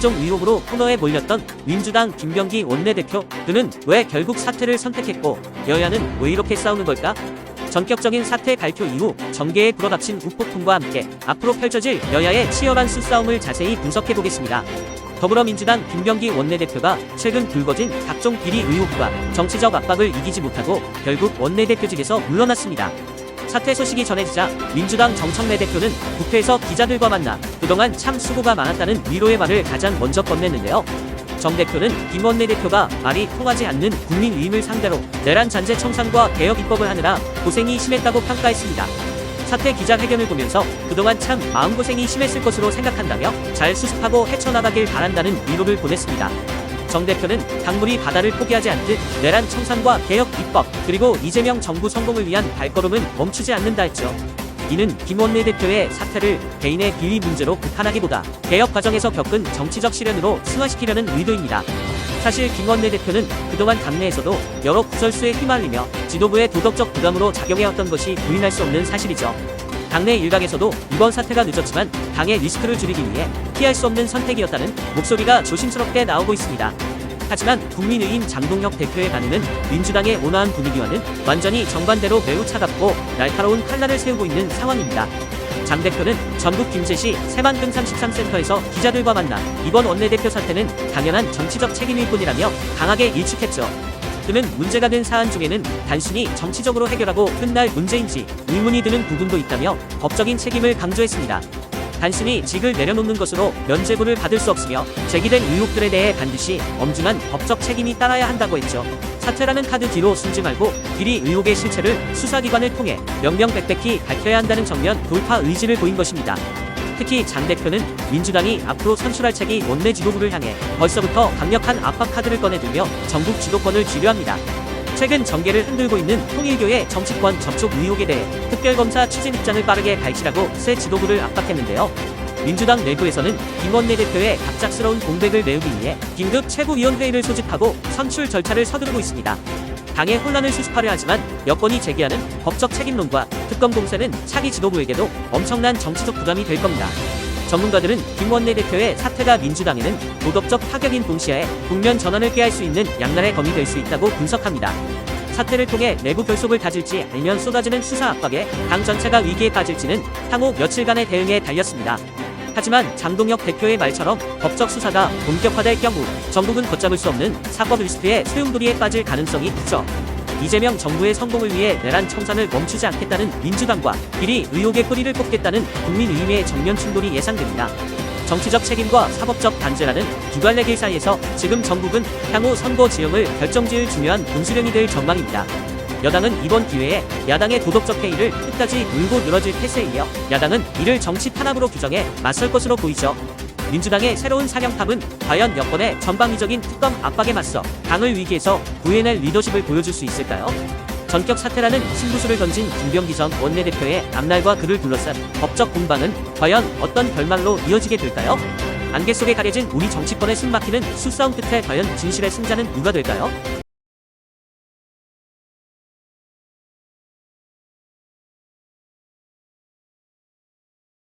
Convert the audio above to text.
각종 의혹으로 코너에 몰렸던 민주당 김병기 원내대표 그는 왜 결국 사퇴를 선택했고 여야는 왜 이렇게 싸우는 걸까? 전격적인 사퇴 발표 이후 정계에 불어닥친 우폭풍과 함께 앞으로 펼쳐질 여야의 치열한 수싸움을 자세히 분석해 보겠습니다. 더불어민주당 김병기 원내대표가 최근 불거진 각종 비리 의혹과 정치적 압박을 이기지 못하고 결국 원내대표직에서 물러났습니다. 사퇴 소식이 전해지자 민주당 정청래 대표는 국회에서 기자들과 만나 그동안 참 수고가 많았다는 위로의 말을 가장 먼저 건넸는데요. 정 대표는 김 원내 대표가 말이 통하지 않는 국민 위임을 상대로 내란 잔재 청산과 개혁 입법을 하느라 고생이 심했다고 평가했습니다. 사퇴 기자회견을 보면서 그동안 참 마음고생이 심했을 것으로 생각한다며 잘 수습하고 헤쳐나가길 바란다는 위로를 보냈습니다. 정 대표는 강물이 바다를 포기하지 않듯 내란 청산과 개혁 입법 그리고 이재명 정부 성공을 위한 발걸음은 멈추지 않는다 했죠. 이는 김 원내 대표의 사퇴를 개인의 비위 문제로 비판하기보다 개혁 과정에서 겪은 정치적 시련으로 승화시키려는 의도입니다. 사실 김 원내 대표는 그동안 당내에서도 여러 구설수에 휘말리며 지도부의 도덕적 부담으로 작용해왔던 것이 부인할 수 없는 사실이죠. 당내 일각에서도 이번 사태가 늦었지만 당의 리스크를 줄이기 위해 피할 수 없는 선택이었다는 목소리가 조심스럽게 나오고 있습니다. 하지만 국민의힘 장동혁 대표의 반응은 민주당의 온화한 분위기와는 완전히 정반대로 매우 차갑고 날카로운 칼날을 세우고 있는 상황입니다. 장 대표는 전북 김제시 새만금 33센터에서 기자들과 만나 이번 원내대표 사태는 당연한 정치적 책임일 뿐이라며 강하게 일축했죠. 그는 문제가 된 사안 중에는 단순히 정치적으로 해결하고 끝날 문제인지 의문이 드는 부분도 있다며 법적인 책임을 강조했습니다. 단순히 직을 내려놓는 것으로 면죄부를 받을 수 없으며 제기된 의혹들에 대해 반드시 엄중한 법적 책임이 따라야 한다고 했죠. 사퇴라는 카드 뒤로 숨지 말고 비리 의혹의 실체를 수사기관을 통해 명명백백히 밝혀야 한다는 정면 돌파 의지를 보인 것입니다. 특히 장 대표는 민주당이 앞으로 선출할 책이 원내 지도부를 향해 벌써부터 강력한 압박 카드를 꺼내들며 전국 주도권을 쥐려합니다. 최근 정계를 흔들고 있는 통일교의 정치권 접촉 의혹에 대해 특별검사 추진 입장을 빠르게 발치라고 새 지도부를 압박했는데요. 민주당 내부에서는 김 원내 대표의 갑작스러운 공백을 메우기 위해 긴급 최고위원회의를 소집하고 선출 절차를 서두르고 있습니다. 당의 혼란을 수습하려 하지만 여권이 제기하는 법적 책임론과 특검 공세는 차기 지도부에게도 엄청난 정치적 부담이 될 겁니다. 전문가들은 김 원내대표의 사퇴가 민주당에는 도덕적 타격인 동시에 국면 전환을 꾀할 수 있는 양날의 검이 될 수 있다고 분석합니다. 사태를 통해 내부 결속을 다질지 아니면 쏟아지는 수사 압박에 당 전체가 위기에 빠질지는 향후 며칠간의 대응에 달렸습니다. 하지만 장동혁 대표의 말처럼 법적 수사가 본격화될 경우 전국은 걷잡을 수 없는 사법 리스크에 소용돌이에 빠질 가능성이 크죠. 이재명 정부의 성공을 위해 내란 청산을 멈추지 않겠다는 민주당과 비리 의혹의 뿌리를 뽑겠다는 국민의힘의 정면 충돌이 예상됩니다. 정치적 책임과 사법적 단죄라는 두 갈래 길 사이에서 지금 전국은 향후 선거 지형을 결정지을 중요한 분수령이 될 전망입니다. 여당은 이번 기회에 야당의 도덕적 회의를 끝까지 물고 늘어질 패스에 이어 야당은 이를 정치 탄압으로 규정해 맞설 것으로 보이죠. 민주당의 새로운 사령탑은 과연 여권의 전방위적인 특검 압박에 맞서 당을 위기에서 구해낼 리더십을 보여줄 수 있을까요? 전격 사퇴라는 신부수를 던진 김병기 전 원내대표의 앞날과 그를 둘러싼 법적 공방은 과연 어떤 결말로 이어지게 될까요? 안개 속에 가려진 우리 정치권의 숨막히는 수싸움 끝에 과연 진실의 승자는 누가 될까요?